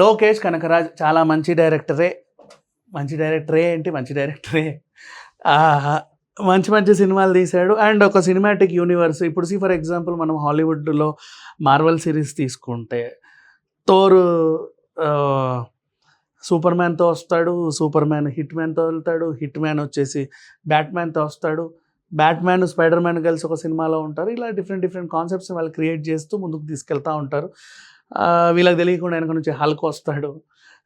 లోకేష్ కనకరాజ్ చాలా మంచి డైరెక్టరే. మంచి డైరెక్టరే ఏంటి? మంచి డైరెక్టరే. మంచి మంచి సినిమాలు తీశాడు. అండ్ ఒక సినిమాటిక్ యూనివర్స్ ఇప్పుడు సి ఫర్ ఎగ్జాంపుల్ మనం హాలీవుడ్లో మార్వల్ సిరీస్ తీసుకుంటే తోరు సూపర్ మ్యాన్తో వస్తాడు సూపర్ మ్యాన్ హిట్ మ్యాన్తో వెళ్తాడు హిట్ మ్యాన్ వచ్చేసి బ్యాట్ మ్యాన్తో వస్తాడు. బ్యాట్ మ్యాన్ స్పైడర్ మ్యాన్ కలిసి ఒక సినిమాలో ఉంటారు. ఇలా డిఫరెంట్ డిఫరెంట్ కాన్సెప్ట్స్ వాళ్ళు క్రియేట్ చేస్తూ ముందుకు తీసుకెళ్తూ ఉంటారు. వీళ్ళకి తెలియకుండా వెనక నుంచి హల్క్ వస్తాడు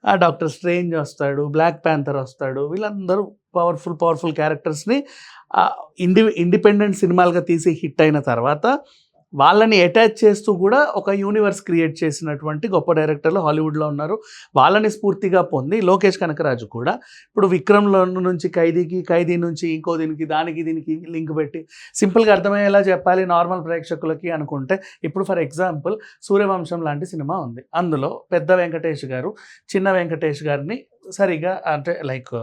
ఆ డాక్టర్ స్ట్రేంజ్ వస్తాడు బ్లాక్ ప్యాంథర్ వస్తాడు. వీళ్ళందరూ పవర్ఫుల్ పవర్ఫుల్ క్యారెక్టర్స్ని ఇండి ఇండిపెండెంట్ సినిమాలుగా తీసి హిట్ అయిన తర్వాత వాళ్ళని అటాచ్ చేస్తూ కూడా ఒక యూనివర్స్ క్రియేట్ చేసినటువంటి గొప్ప డైరెక్టర్లు హాలీవుడ్లో ఉన్నారు. వాళ్ళని స్ఫూర్తిగా పొంది లోకేష్ కనకరాజు కూడా ఇప్పుడు విక్రమ్లో నుంచి ఖైదీకి ఖైదీ నుంచి ఇంకో దీనికి దానికి దీనికి లింక్ పెట్టి సింపుల్గా అర్థమయ్యేలా చెప్పాలి నార్మల్ ప్రేక్షకులకి అనుకుంటే. ఇప్పుడు ఫర్ ఎగ్జాంపుల్ సూర్యవంశం లాంటి సినిమా ఉంది. అందులో పెద్ద వెంకటేష్ గారు చిన్న వెంకటేష్ గారిని సరిగా అంటే లైక్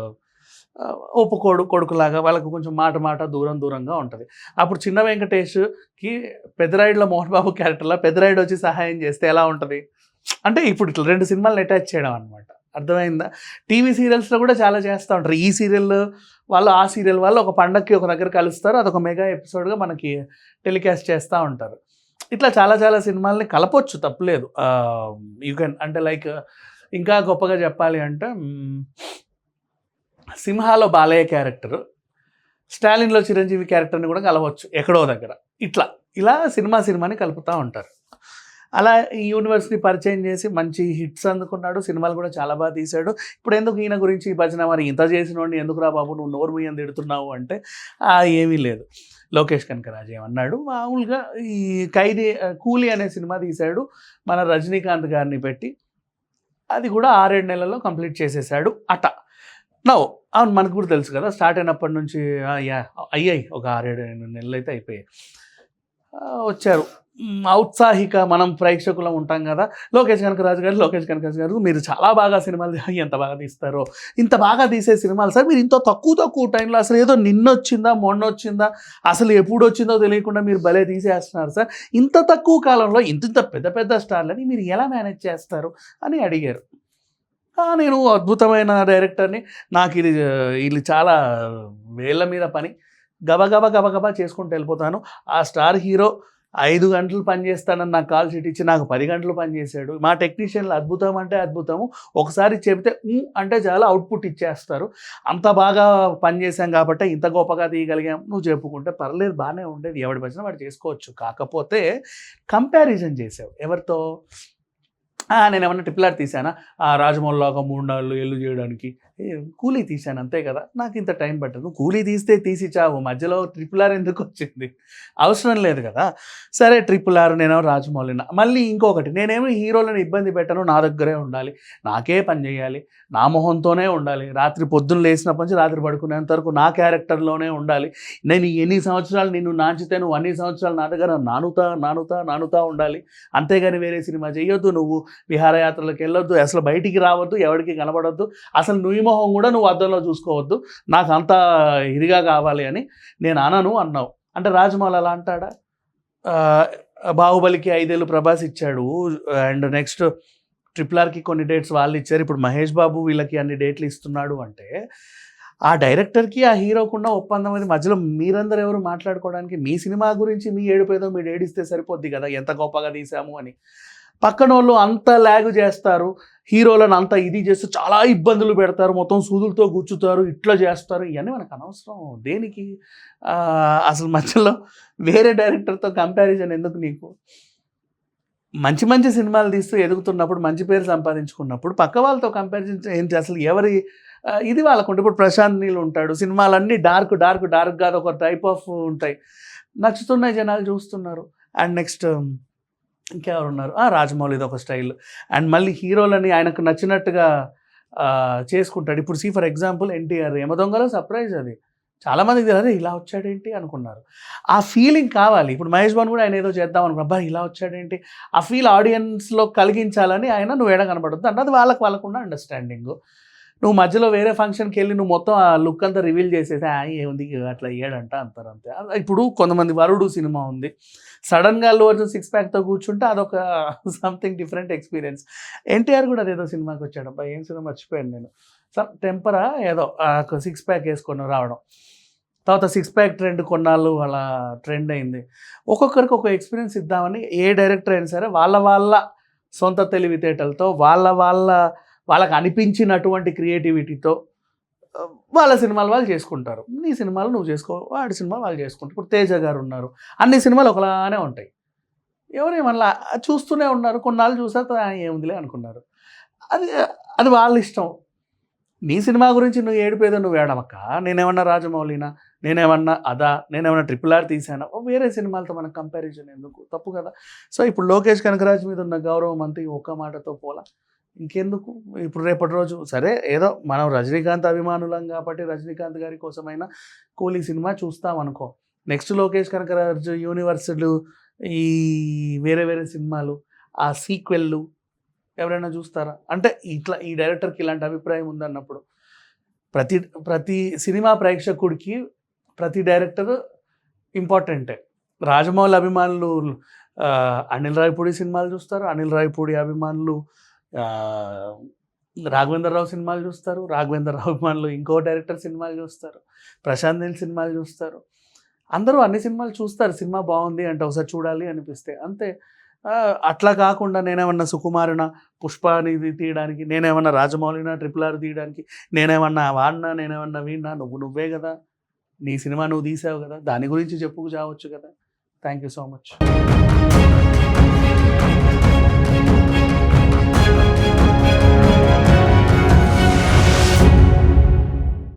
ఒప్పుకోడు కొడుకులాగా వాళ్ళకు కొంచెం మాట మాట దూరం దూరంగా ఉంటుంది. అప్పుడు చిన్న వెంకటేష్కి పెద్దరాయుడులో మోహన్ బాబు క్యారెక్టర్లో పెద్దరాయుడు వచ్చి సహాయం చేస్తే ఎలా ఉంటుంది? అంటే ఇప్పుడు ఇట్లా రెండు సినిమాలను అటాచ్ చేయడం అనమాట అర్థమైందా? టీవీ సీరియల్స్లో కూడా చాలా చేస్తూ ఉంటారు. ఈ సీరియల్ వాళ్ళు ఆ సీరియల్ వాళ్ళు ఒక పండగకి ఒక దగ్గర కలుస్తారు. అదొక మెగా ఎపిసోడ్గా మనకి టెలికాస్ట్ చేస్తూ ఉంటారు. ఇట్లా చాలా చాలా సినిమాల్ని కలపొచ్చు తప్పులేదు. యూ కెన్ అంటే లైక్ ఇంకా గొప్పగా చెప్పాలి అంటే సింహాలో బాలయ్య క్యారెక్టర్ స్టాలిన్లో చిరంజీవి క్యారెక్టర్ని కూడా కలవచ్చు ఎక్కడో దగ్గర. ఇట్లా ఇలా సినిమా సినిమాని కలుపుతూ ఉంటారు. అలా ఈ యూనివర్స్ని పరిచయం చేసి మంచి హిట్స్ అందుకున్నాడు సినిమాలు కూడా చాలా బాగా తీశాడు. ఇప్పుడు ఎందుకు ఈయన గురించి ఈ భజన మరి ఇంత చేసినోడిని ఎందుకు రా బాబు నువ్వు నోరు మీద తిడుతున్నావు అంటే ఏమీ లేదు. లోకేష్ కనకరాజ్ ఏమన్నాడు మామూలుగా ఈ ఖైదీ కూలీ అనే సినిమా తీశాడు మన రజనీకాంత్ గారిని పెట్టి అది కూడా ఆరేడు నెలల్లో కంప్లీట్ చేసేసాడు అట. నవ్వు అవును మనకు కూడా తెలుసు కదా. స్టార్ట్ అయినప్పటి నుంచి యా అయ్యాయి. ఒక ఆరేడు ఎనిమిది నెలలు అయితే అయిపోయాయి. వచ్చారు. ఔత్సాహిక మనం ప్రేక్షకులం ఉంటాం కదా. లోకేష్ కనకరాజు గారు లోకేష్ కనకరాజు గారు మీరు చాలా బాగా సినిమాలు ఎంత బాగా తీస్తారో ఇంత బాగా తీసే సినిమాలు సార్ మీరు ఇంత తక్కువ తక్కువ టైంలో అసలు ఏదో నిన్న వచ్చిందా మొన్న వచ్చిందా అసలు ఎప్పుడు వచ్చిందో తెలియకుండా మీరు భలే తీసేస్తున్నారు సార్. ఇంత తక్కువ కాలంలో ఇంత ఇంత పెద్ద పెద్ద స్టార్లని మీరు ఎలా మేనేజ్ చేస్తారు అని అడిగారు. నేను అద్భుతమైన డైరెక్టర్ని. నాకు ఇది వీళ్ళు చాలా వేళ్ళ మీద పని. గబగబ గబగబా చేసుకుంటూ వెళ్ళిపోతాను. ఆ స్టార్ హీరో ఐదు గంటలు పనిచేస్తానని నాకు కాల్ షీట్ ఇచ్చి నాకు పది గంటలు పనిచేశాడు మా టెక్నీషియన్లు అద్భుతం అంటే అద్భుతము. ఒకసారి చెబితే అంటే చాలా అవుట్పుట్ ఇచ్చేస్తారు. అంత బాగా పనిచేసాం కాబట్టి ఇంత గొప్పగా తీయగలిగాం. నువ్వు చెప్పుకుంటే పర్లేదు బాగానే ఉండేది. ఎవడి వచ్చినా వాడు చేసుకోవచ్చు. కాకపోతే కంపారిజన్ చేసావు. ఎవరితో? నేను ఏమన్నా టిప్లాట్ తీసానా ఆ రాజమౌళిలో ఒక మూడు నాలుగు ఎల్లు చేయడానికి. కూలీ తీశాను అంతే కదా? నాకు ఇంత టైం పట్టదు. కూలీ తీస్తే తీసి చావు మధ్యలో ట్రిపుల్ ఆర్ ఎందుకు వచ్చింది? అవసరం లేదు కదా? సరే ట్రిపుల్ ఆర్ నేను రాజమౌళిన. మళ్ళీ ఇంకొకటి నేనేమి హీరోలను ఇబ్బంది పెట్టను. నా దగ్గరే ఉండాలి. నాకే పని చేయాలి. నా మొహంతోనే ఉండాలి. రాత్రి పొద్దున్న లేచినప్పటి నుంచి రాత్రి పడుకునేంత వరకు నా క్యారెక్టర్లోనే ఉండాలి. నేను ఎన్ని సంవత్సరాలు నిన్ను నాంచితే నువ్వు అన్ని సంవత్సరాలు నా దగ్గర నానుతా నానుతా నానుతా ఉండాలి. అంతేగాని వేరే సినిమా చేయొద్దు నువ్వు. విహారయాత్రలకు వెళ్ళొద్దు అసలు బయటికి రావద్దు ఎవరికి కనబడొద్దు. అసలు నుయ్యి మొహం కూడా నువ్వు అద్దంలో చూసుకోవద్దు. నాకు అంత ఇదిగా కావాలి అని నేను అనను అన్నావు. అంటే రాజమౌళి అలా అంటాడా? బాహుబలికి ఐదేళ్ళు ప్రభాస్ ఇచ్చాడు. అండ్ నెక్స్ట్ ట్రిపుల్ ఆర్కి కొన్ని డేట్స్ వాళ్ళు ఇచ్చారు. ఇప్పుడు మహేష్ బాబు వీళ్ళకి అన్ని డేట్లు ఇస్తున్నాడు అంటే ఆ డైరెక్టర్కి ఆ హీరోకున్న ఒప్పందం అనేది మధ్యలో మీరందరూ ఎవరు మాట్లాడుకోవడానికి మీ సినిమా గురించి మీ ఏడుపేదో మీరు ఏడిస్తే సరిపోద్ది కదా ఎంత గొప్పగా తీసాము అని. పక్కన వాళ్ళు అంత ల్యాగ్ చేస్తారు. హీరోలను అంత ఇది చేస్తూ చాలా ఇబ్బందులు పెడతారు. మొత్తం సూదులతో గుచ్చుతారు ఇట్లా చేస్తారు. ఇవన్నీ మనకు అనవసరం. దేనికి? అసలు మధ్యలో వేరే డైరెక్టర్తో కంపారిజన్ ఎందుకు నీకు? మంచి మంచి సినిమాలు తీస్తూ ఎదుగుతున్నప్పుడు మంచి పేరు సంపాదించుకున్నప్పుడు పక్క వాళ్ళతో కంపారిజన్ ఏంటి అసలు ఎవరి ఇది వాళ్ళకుంటే ఇప్పుడు ప్రశాంత్ నీళ్ళు ఉంటాడు. సినిమాలన్నీ డార్క్ డార్క్ డార్క్ కాదు. ఒక టైప్ ఆఫ్ ఉంటాయి. నచ్చుతున్నాయి జనాలు చూస్తున్నారు. అండ్ నెక్స్ట్ ఇంకెవరు ఉన్నారు రాజమౌళి రాజమౌళిది ఒక స్టైల్. అండ్ మళ్ళీ హీరోలని ఆయనకు నచ్చినట్టుగా చేసుకుంటాడు. ఇప్పుడు సీ ఫర్ ఎగ్జాంపుల్ ఎన్టీఆర్ యమదొంగలో సర్ప్రైజ్ అది. చాలామందికి తెలియదు ఇలా వచ్చాడేంటి? అనుకున్నారు. ఆ ఫీలింగ్ కావాలి. ఇప్పుడు మహేష్ బాబు కూడా ఆయన ఏదో చేద్దాం అనుకున్నా అబ్బా ఇలా వచ్చాడేంటి? ఆ ఫీల్ ఆడియన్స్లో కలిగించాలని ఆయన నువ్వు ఏడ కనబడద్దు అంటే అది వాళ్ళకి వాళ్ళకున్న అండర్స్టాండింగ్. నువ్వు మధ్యలో వేరే ఫంక్షన్కి వెళ్ళి నువ్వు మొత్తం ఆ లుక్ అంతా రివీల్ చేసేసి ఏముంది? అట్లా ఏడంట అంటారు అంతే. ఇప్పుడు కొంతమంది వరుడు సినిమా ఉంది. సడన్గా అల్లు అర్జున్ సిక్స్ ప్యాక్తో కూర్చుంటే అదొక సంథింగ్ డిఫరెంట్ ఎక్స్పీరియన్స్ ఎన్టీఆర్ కూడా అదేదో సినిమాకి వచ్చాడు అబ్బా ఏం సినిమా మర్చిపోయాను నేను. సమ్ టెంపరా ఏదో సిక్స్ ప్యాక్ వేసుకొని రావడం. తర్వాత సిక్స్ ప్యాక్ ట్రెండ్ కొన్నాళ్ళు అలా ట్రెండ్ అయింది. ఒక్కొక్కరికి ఒక ఎక్స్పీరియన్స్ ఇద్దామని ఏ డైరెక్టర్ అయినా సరే వాళ్ళ వాళ్ళ సొంత తెలివితేటలతో వాళ్ళ వాళ్ళ వాళ్ళకి అనిపించినటువంటి క్రియేటివిటీతో వాళ్ళ సినిమాలు వాళ్ళు చేసుకుంటారు. నీ సినిమాలు నువ్వు చేసుకో వాడి సినిమాలు వాళ్ళు చేసుకుంటారు. ఇప్పుడు తేజ గారు ఉన్నారు. అన్ని సినిమాలు ఒకలానే ఉంటాయి. ఎవరేమన్నా చూస్తూనే ఉన్నారు. కొన్నాళ్ళు చూసాక ఏముందిలే అనుకున్నారు. అది అది వాళ్ళ ఇష్టం. నీ సినిమా గురించి నువ్వు ఏడిపోయేదో నువ్వు ఏడమక్క నేనేమన్నా రాజమౌళినా నేనేమన్నా అదా నేనేమన్నా ట్రిపుల్ ఆర్ తీసానా వేరే సినిమాలతో మనకు కంపారిజన్ ఎందుకు? తప్పు కదా. సో ఇప్పుడు లోకేష్ కనకరాజ్ మీద ఉన్న గౌరవం అంతా ఈ ఒక్క మాటతో పోలా? ఇంకెందుకు? ఇప్పుడు రేపటి రోజు సరే ఏదో మనం రజనీకాంత్ అభిమానులం కాబట్టి రజనీకాంత్ గారి కోసమైనా కూలీ సినిమా చూస్తాం అనుకో నెక్స్ట్ లోకేష్ కనకరాజు యూనివర్సలు ఈ వేరే వేరే సినిమాలు ఆ సీక్వెళ్ళు ఎవరైనా చూస్తారా? అంటే ఇట్లా ఈ డైరెక్టర్కి ఇలాంటి అభిప్రాయం ఉందన్నప్పుడు. ప్రతి ప్రతి సినిమా ప్రేక్షకుడికి ప్రతి డైరెక్టర్ ఇంపార్టెంటే. రాజమౌళి అభిమానులు అనిల్ రాయపూడి సినిమాలు చూస్తారు అనిల్ రాయపూడి అభిమానులు రాఘవేంద్రరావు సినిమాలు చూస్తారు. రాఘవేంద్రరావు అభిమానులు ఇంకో డైరెక్టర్ సినిమాలు చూస్తారు. ప్రశాంత్ నీల్ సినిమాలు చూస్తారు. అందరూ అన్ని సినిమాలు చూస్తారు. సినిమా బాగుంది అంటే ఒకసారి చూడాలి అనిపిస్తే. అంతే. అట్లా కాకుండా నేనేమన్నా సుకుమారున పుష్ప తీయడానికి నేనేమన్నా రాజమౌళిన ట్రిపుల్ ఆర్ తీయడానికి నేనేమన్నా వాడినా నేనేమన్నా వీడినా నువ్వు నువ్వే కదా. నీ సినిమా నువ్వు తీసావు కదా. దాని గురించి చెప్పుకు చావచ్చు కదా. Thank you so much.